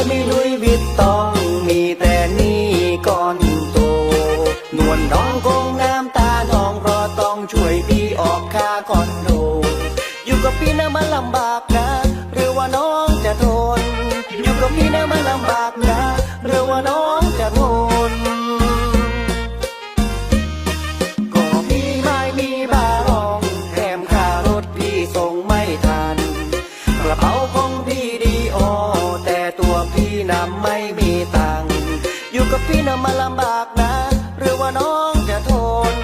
ไม่มีลุยวิตตองมีแต่หนี่ก้อนโต นวลน้องคงน้ำตาน้องเพราะต้องช่วยพี่ออกค่าคอนโด อยู่กับพี่นะมันลำบากนะ หรือว่าน้องจะทน อยู่กับพี่นะมัน น่ะมาลำบากนะ หรือว่าน้องจะทน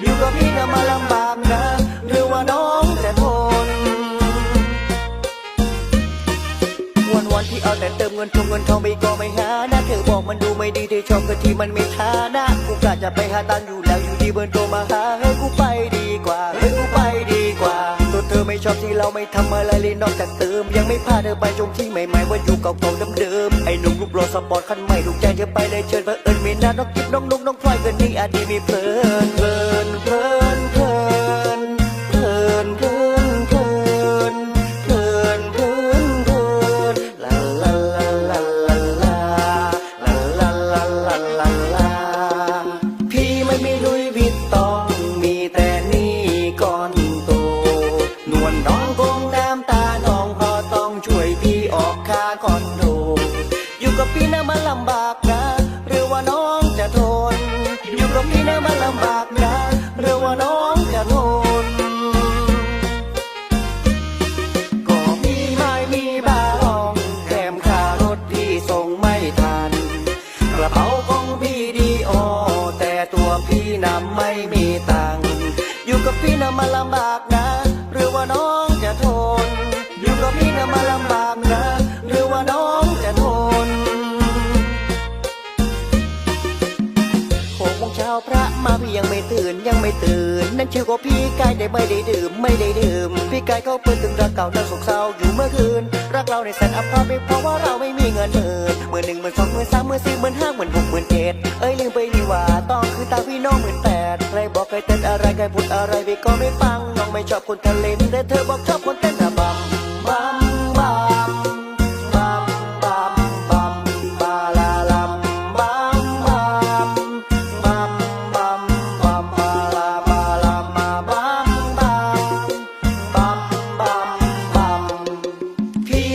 อยู่กับพี่น่ะมาลำบากนะ หรือว่าน้องจะทน วันวันที่เอาแต่เติมเงินทงเงินทองไปก็ไม่หานะเธอบอกมันดูไม่ดีเธอชอบกันที่มันไม่ทานะกูกะจะไปหาตังอยู่แล้วอยู่ดีเบิร์นโทรมาหาให้กูไปดีกว่าให้กูไปดีกว่าตัวเธอไม่ชอบที่เราไม่ทำอะไรเลยนอกจากเติม ยังไม่พาเธอไปชมที่ใหม่ๆว่าอยู่เก่าๆเดิมๆไอ้หนุ่มรูปหล่อสปอร์ตคันใหม่ถูกใจเธอไปเลยเชิญเผอิญ น้องกิบน้องนุ๊กน้องพลอยกันนี่อาจดีมีเพลินเพลินเพลินเพลินเพลินเพลินเพลินเพลินเพลินเพลินลาลาลาลาลาลาลาลาลาลาลาลาพี่ไม่มีลุยวิตตองมีแต่นี่ก้อนโตนวลน้องคงน้ำตาน้องพราะต้องช่วยพี่ออกค่าคอนโดอยู่กับพี่นะมันลำบาก กับพี่นะมันลำบากนะหรือว่าน้องจะทนก็พี่ไม่มีบารองแถมค่ารถพี่ส่งไม่ทัน กระเป๋าของพี่ดีโอ แต่ตัวพี่น่ะไม่มีตังค์อยู่กับพี่น่ะมาลำบากนะหรือว่าน้องจะทนอยู่กับพี่น่ะมาลำบาก พระมาพี่ยังไม่ตื่นยังไม่ตื่น นั่นชื่อว่าพี่กายได้ไม่ได้ดื่มไม่ได้ดื่ม พี่กายเขาเปิดถึงรักเก่านั้นโศกเศร้าอยู่เมื่อคืน รักเราในแสนอับพาไปเพราะว่าเราไม่มีเงินหมื่นหมื่นหนึ่งหมื่นสองหมื่นสามหมื่นสี่หมื่นห้าหมื่นหกหมื่นเจ็ดเอ้ยลืมไปนี่ว่าต้องคือตาพี่น้องหมื่นแปดใครบอกใครเต้นอะไรใครพูดอะไรพี่ก็ไม่ฟังน้องไม่ชอบคนทะเลนแต่เธอบอกชอบคนเต้น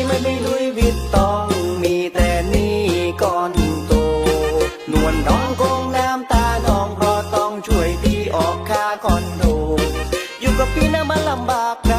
ไม่ได้ลุยวิตต้องมีแต่นี่ก่อนโต นวลน้องคงน้ำตาน้องเพราะต้องช่วยพี่ออกค่าคอนโด อยู่กับพี่น่ะมันลำบากนะ